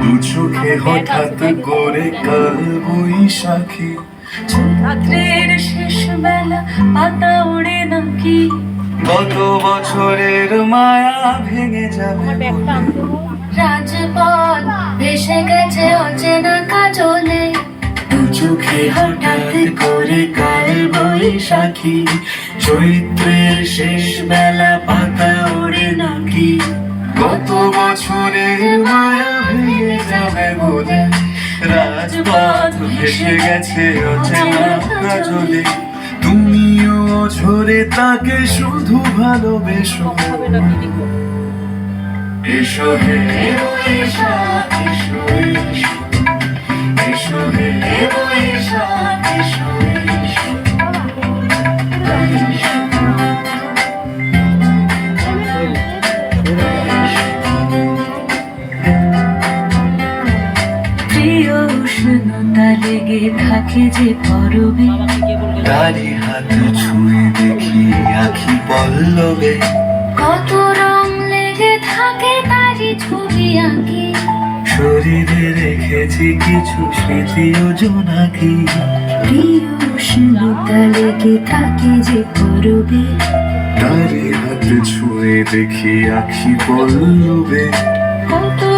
দু চোখে হঠাৎ করে কাল বৈশাখী। রাত্রের শেষ বেলা পাতা ওড়ে নাকি? গত বছরের মায়া ভেঙে যাবে রাজপথ ভেসে গেছে অচেনা কাজলে। দু চোখে হঠাৎ করে কাল বৈশাখী। চৈত্রের শেষ বেলা পাতা ওড়ে নাকি? গত বছরের মায়া ভেঙে যাবে বলে রাজপথ ভেসে গেছে অচেনা কাজলে। তুমিও ঝরে তাকে শুধু ভালোবেসো। এসো হে এসো। লেগে থাকে যে পরবে। তারি হাত ছুঁয়ে দেখি আখি পল্লবে। কত রং লেগে থাকে তারই ছবি আঁকি। শরীরে রেখেছি কিছু স্মৃতি জোনাকি প্রিয় লেগে থাকে যে পরবে? তারি হাত ছুঁয়ে দেখি আখি পল্লবে। কত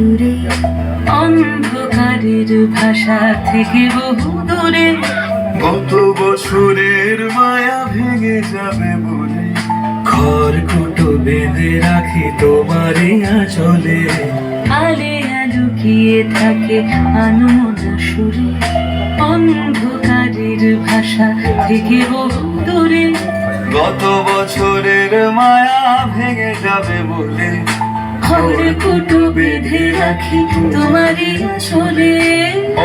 সুরে অন্ধকারের ভাষা থেকে বহু দূরে। গত বছরের মায়া ভেঙে যাবে বলে খড়কুটো বেঁধে রাখি তোমারই আঁচলে। আলে আলুকিয়ে থাকে আনমনা সুরে। অন্ধকারের ভাষা থেকে বহু দূরে। গত বছরের মায়া ভেঙে যাবে বলে খড়কুটো বেঁধে রাখি তোমারই আসলে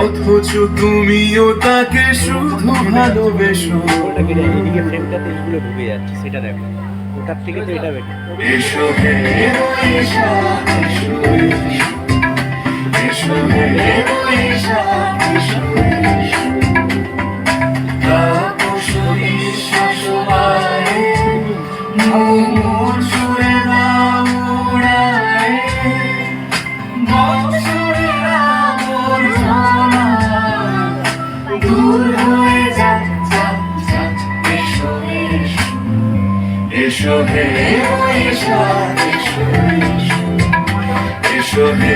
অথচ তুমিও তাকে শুধু ভালোবেসো। ওটাকে এদিকে ফ্রেমটাতে এইগুলো ঢুকে যাচ্ছে সেটা দেখো। ওটার থেকে তো এটা বেটার এসো হে এসো, এসো। এসো হে এসো, এসো। তাপসী শাশুড়ায়, মোর এসো হে এসো, এসো। এসো হে